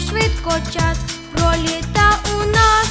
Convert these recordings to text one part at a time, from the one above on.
швидко час проліта у нас.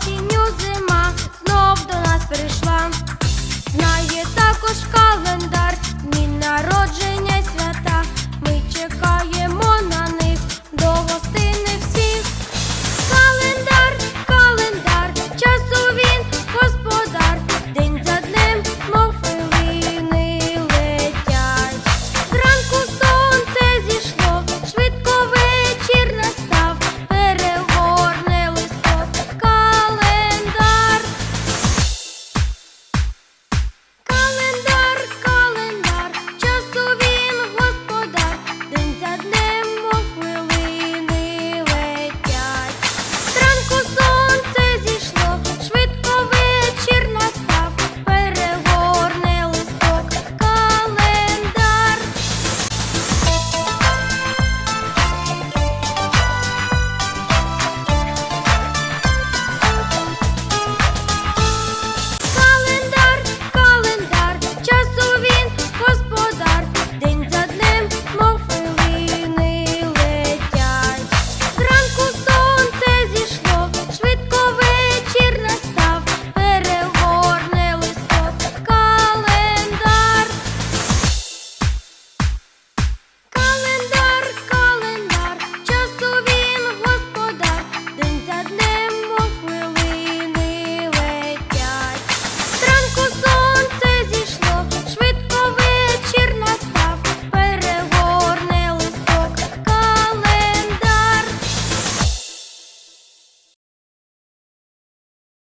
Continue.